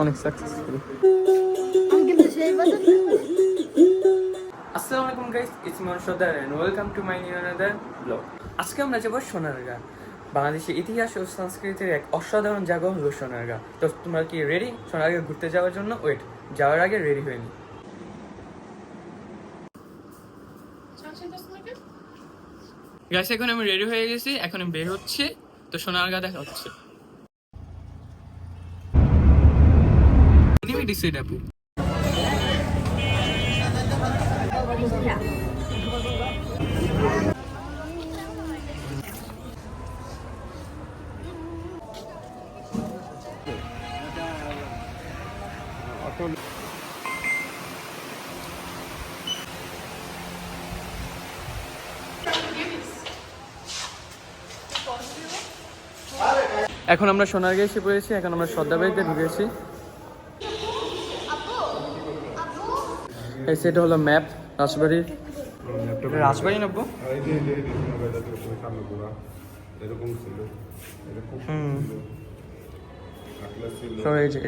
অনেক সাকসেসফুল আসসালামু আলাইকুম গাইস ইটস মোর সদার and welcome to my new another blog আজকে আমরা যাব সোনারগাঁ, বাংলাদেশের ইতিহাস ও সংস্কৃতির এক অসাধারণ জায়গা হলো সোনারগাঁ। তো তোমরা কি রেডি সোনারগাঁ ঘুরতে যাওয়ার জন্য? ওয়েট যাওয়ার আগে রেডি হয়ে নি। গাইস এখন আমি রেডি হয়ে গেছি, এখন বের হচ্ছে, তো সোনারগাঁ দেখা হচ্ছে। This seat, Apu. এখন আমরা সোনারগাঁ এসে পড়েছি এখন আমরা সর্দাবাড়িতে ঢুকেছি এই সেটা হলো ম্যাপ রাজবাড়ির রাজবাড়ি নেব এরকম ছিল এরকম হুম। আটলাস ছিল সব এই যে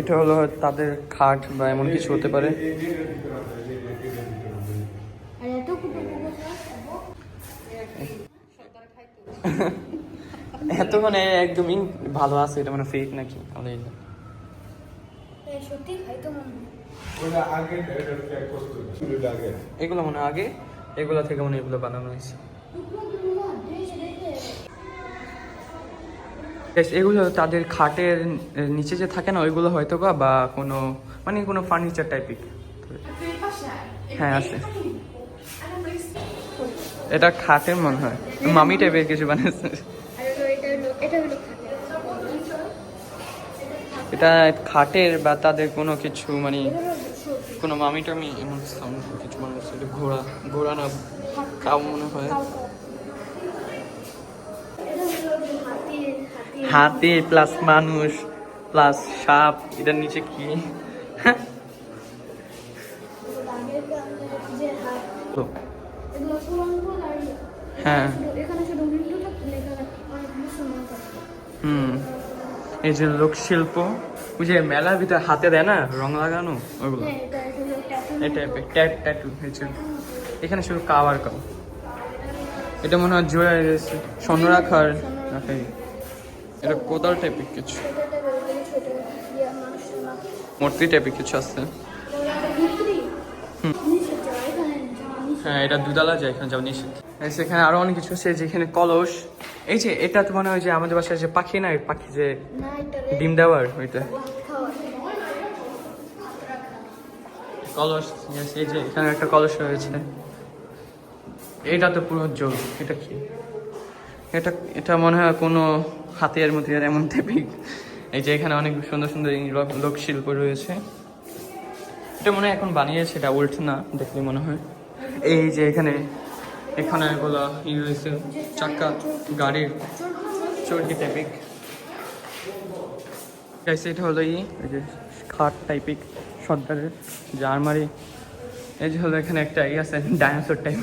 এটা হলো তাদের খাট বা এমন কিছু হতে পারে। এতক্ষণে একদমই ভালো আছে এটা মানে ফেক নাকি? সত্যি খাইতো মনে হয় এগুলো মনে হয় আগে এগুলো থেকে মনে হয় এগুলো বানানো হয়েছে। এগুলো তাদের খাটের নিচে যে থাকে না ওইগুলো হয়তো বা বা কোনো মানে কোনো ফার্নিচার টাইপের হ্যাঁ আছে। এটা খাটের মনে হয়। মামি টাইপের কিছু বানিয়েছে এটা হলো এটা হলো খাতা এটা খাটের বা তাদের কোনো কিছু মানে কোনো মামি টামি এমন sound কিছু বানিয়েছে এটা ঘোড়া ঘোড়া না কাউ মনে হয়। হাতি প্লাস মানুষ প্লাস সাপ এটার নিচে কি? হ্যাঁ। হুম। এই যে লোক শিল্প ওই যে মেলার ভিতরে হাতে দেয় না রং লাগানো? ওইগুলো। হ্যাঁ এটা ট্যাট ট্যাটু হয়েছে এখানে শুধু কাও আর কাও এটা মনে হয় জোড়া স্বর্ণ রাখার রাখাই এটা কোদাল টাইপের কিছু। মূর্তি টাইপের কিছু আছে। হ্যাঁ এটা দুদালা যায় এখানে যাও নিষেধ সেখানে আরও অনেক কিছু আছে যেখানে কলস। এই যে এটা তো মনে হয় যে আমাদের বাসায় যে পাখি না পাখি যে ডিম দেওয়ার ওইটা। কলস এই যে এখানে একটা কলস রয়েছে। এটা তো পুরো জোর এটা কি? এটা এটা মনে হয় কোনো হাতিয়ার মতিয়ার এমন টাইপের এই যে এখানে অনেক সুন্দর সুন্দর লোক- লোকশিল্প রয়েছে। এটা মনে হয় এখন বানিয়েছে, এটা উল্ট না, দেখলে মনে হয়। এই যে এখানে এখানে এগুলো ই রয়েছে চাক্কা গাড়ির চরকি টাইপিক এটা হলো ই খাট টাইপিক সর্দারের যে আলমারি এই যে হলো এখানে একটা ই আছে ডাইনোসর টাইপ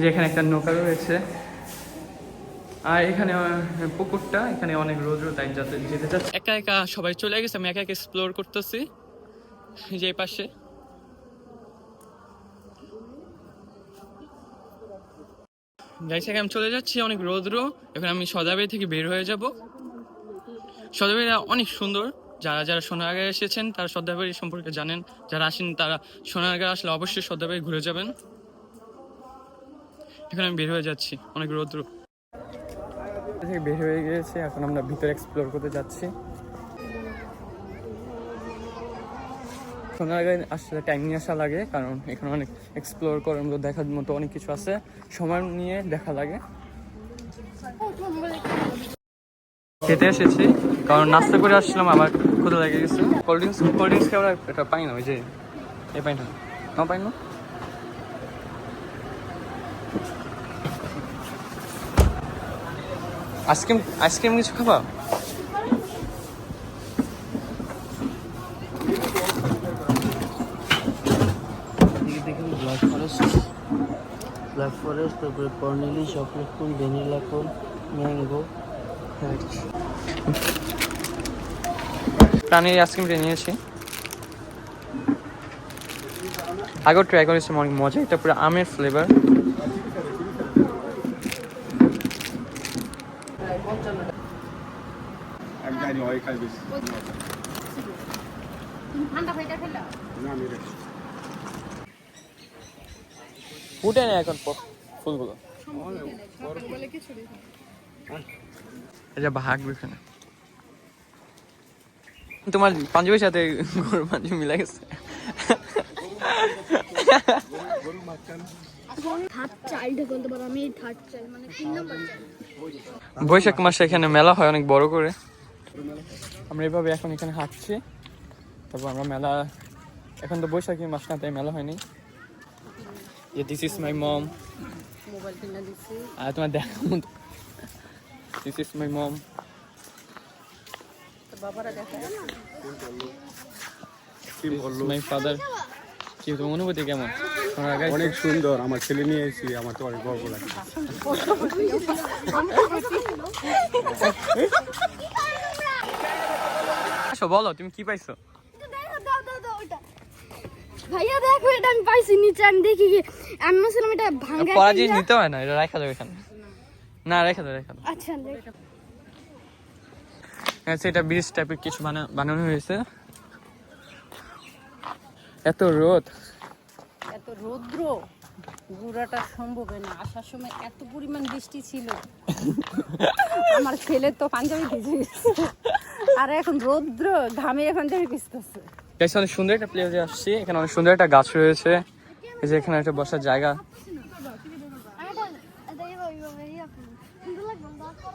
যে এখানে একটা নৌকা রয়েছে। আর এখানে পুকুরটা, এখানে অনেক রোদ রোদ যাতে যেতে চাচ্ছে। একা একা সবাই চলে গেছে, আমি একা একা এক্সপ্লোর করতেছি। যে পাশে। গাইস আমি চলে যাচ্ছি, অনেক রৌদ্র। এখন আমি সদাবাড়ি থেকে বের হয়ে যাব। সদাবাড়িটা অনেক সুন্দর। যারা যারা সোনারগাঁ এসেছেন, তারা সদাবাড়ি সম্পর্কে জানেন। যারা আসেন তারা সোনারগাঁ আসলে অবশ্যই সদাবাড়ি ঘুরে যাবেন। এখন আমি বের হয়ে যাচ্ছি, অনেক রৌদ্র। বের হয়ে গিয়েছে, এখন আমরা ভিতরে এক্সপ্লোর করতে যাচ্ছি। সোনারগাঁয়ে আসলে টাইম নিয়ে আসা লাগে, কারণ এখানে অনেক এক্সপ্লোর করার মতো, দেখার মতো অনেক কিছু আছে। সময় নিয়ে দেখা লাগে। খেতে এসেছি, কারণ নাস্তা করে আসছিলাম আবার ক্ষুদা লেগে গেছে। কোল্ড ড্রিঙ্কস কোল্ড ড্রিঙ্কস খেয়ে এটা পাই না, ওই যে, এই পাই না পাই না? আইসক্রিম আইসক্রিম কিছু খাবা? ব্ল্যাক ফরেস্ট ব্ল্যাক ফরেস্ট তারপরে কর্নেলি chocolate cone vanilla cone mango প্রাণীর আইসক্রিমটা নিয়েছি। আগেও ট্রাই করেছি অনেক মজা এটা পুরো আমের ফ্লেভার ফুটে না এখন ফুলগুলো? এটা ভাগ এখানে তোমার পাঞ্জাবির সাথে গরুর পাঞ্জাবি মিলে গেছে। মানে বৈশাখ মাসে এখানে মেলা হয় অনেক বড় করে। আমরা এভাবে এখন এখানে হাঁটছি। তারপর আমরা মেলা এখন তো বৈশাখী মাস না তাই মেলা হয়নি। দিস ইজ মাই মম আর তোমার দেখা দিস ইজ মাই মম বাবারা দেখা। কি বলল মাই ফাদার কি তোমার অনুভূতি কেমন? অনেক সুন্দর আমার ছেলে নিয়ে এসেছি আমার তো অনেক গর্ব লাগছে আসো বলো তুমি কি পাইছো? দেখো দাও দাও দাও ওটা ভাইয়া দেখো এটা আমি পাইছি নিচে আমি দেখি কি আমি ভাবছিলাম এটা ভাঙা পড়া জিনিস নিতে হয় না এটা রাখা যাবে এখানে। না রেখে দাও রেখে দাও। আচ্ছা দেখো। সেটা ব্রিজ টাইপের কিছু বানা বানানো হয়েছে। এত রোদ। এত রৌদ্র। ঘোরাটা সম্ভব না। আসার সময় এত পরিমাণ বৃষ্টি ছিল। আমার ছেলের তো পাঞ্জাবি ভিজে গেছে। আর এখন রৌদ্র ঘামে এখন থেকে ভিজতেছে। অনেক সুন্দর একটা প্লেসে আসছি। এখানে অনেক সুন্দর একটা গাছ রয়েছে। এই যে এখানে একটা বসার জায়গা আর এটা এটা এইভাবে এইভাবে ইয়া করো। সুন্দর লাগবে না দাও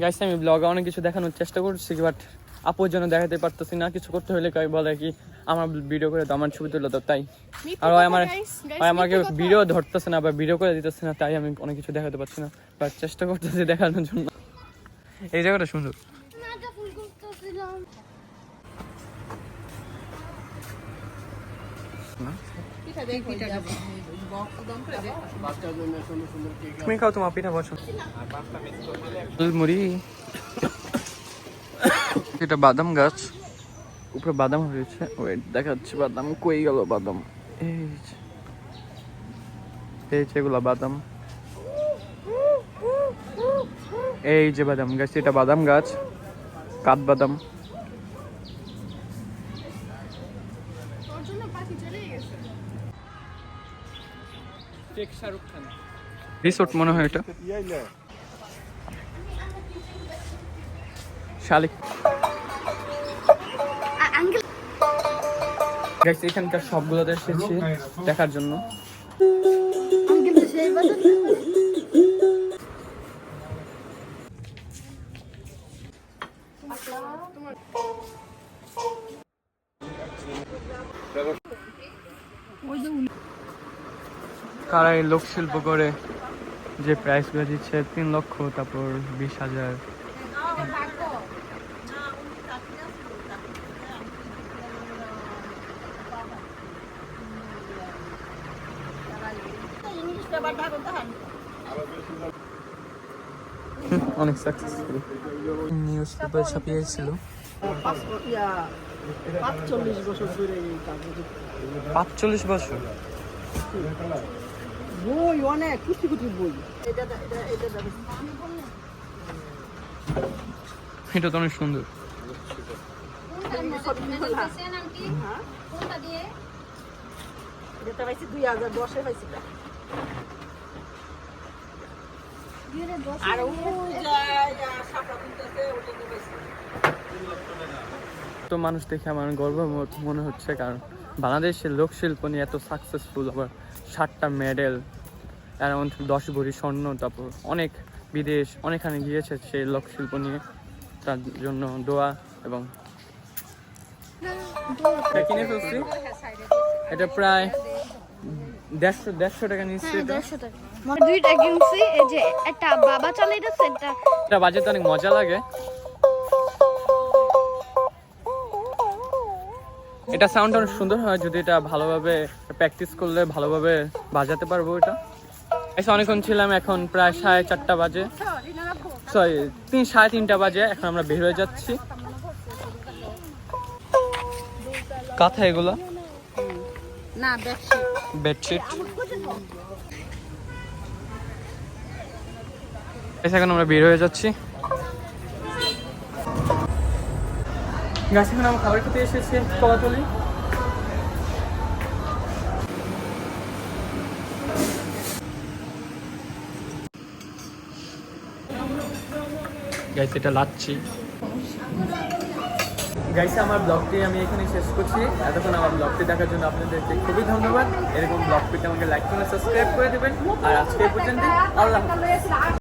গাইস আমি ব্লগে অনেক কিছু দেখানোর চেষ্টা করছি বাট আপুর জন্য দেখাতে পারতেছি না। কিছু করতে হলে কয় বলে কি আমার ভিডিও করে তো আমার ছবি তুলে তো তাই। আর ওই আমার ওই আমাকে ভিডিও ধরতেছে না বা ভিডিও করে দিতেছে না তাই আমি অনেক কিছু দেখাতে পারছি না বাট চেষ্টা করতেছি দেখানোর জন্য। এই জায়গাটা সুন্দর না এটা ফুল করতেছিলাম তুমি খাও তোমার পিঠা বসো। মুড়ি। এটা বাদাম গাছ। উপরে বাদাম হয়েছে। ওয়েট দেখাচ্ছি বাদাম। কই গেল বাদাম? এই এই যে এগুলা বাদাম। এই যে বাদাম গাছ এটা বাদাম গাছ। কাঠ বাদাম। রিসোর্ট মনে হয় এটা। শালিক। গাইস এখানকার সবগুলোতে এসেছি দেখার জন্য। আঙ্কেল সেই কারা এই লোক শিল্প করে যে প্রাইসগুলো দিচ্ছে তিন লক্ষ তারপর বিশ হাজার। অনেক সাকসেসফুল নিউজ পেপার ছাপিয়েছিল পাঁচচল্লিশ বছর? বই অনেক কুচি কুচি বই। এটা তো অনেক সুন্দর। আর তো মানুষ দেখে আমার গর্ব মনে হচ্ছে কারণ বাংলাদেশের লোকশিল্প নিয়ে এত সাকসেসফুল আবার ষাটটা মেডেল অ্যারাউন্ড দশ ভরি স্বর্ণ তারপর অনেক বিদেশ অনেকখানে গিয়েছে সেই লোকশিল্প নিয়ে। তার জন্য দোয়া এবং এটা কিনে ফেলছি। এটা প্রায় দেড়শো দেড়শো টাকা নিচ্ছে হ্যাঁ দুইটা কিনছি এই যে একটা বাবা একটা এটা বাজাতে অনেক মজা লাগে। এটা সাউন্ড অনেক সুন্দর হয় যদি এটা ভালোভাবে প্র্যাকটিস করলে ভালোভাবে বাজাতে পারব এটা। এসে অনেকক্ষণ ছিলাম এখন প্রায় সাড়ে চারটা বাজে। সরি তিন সাড়ে তিনটা বাজে এখন আমরা বের হয়ে যাচ্ছি। কাঁথা এগুলো? না বেডশিট বেডশিট এসে এখন আমরা বের হয়ে যাচ্ছি। গাছ এখন আমরা খাবার খেতে এসেছি কলাতলি। গাইছে এটা লাচ্ছি। গাইছে আমার ব্লগটি আমি এখানে শেষ করছি। এতক্ষণ আমার ব্লগটি দেখার জন্য আপনাদেরকে খুবই ধন্যবাদ। এরকম ব্লগ পেতে আমাকে লাইক করে সাবস্ক্রাইব করে দেবেন। আর আজকে পর্যন্ত আল্লাহ।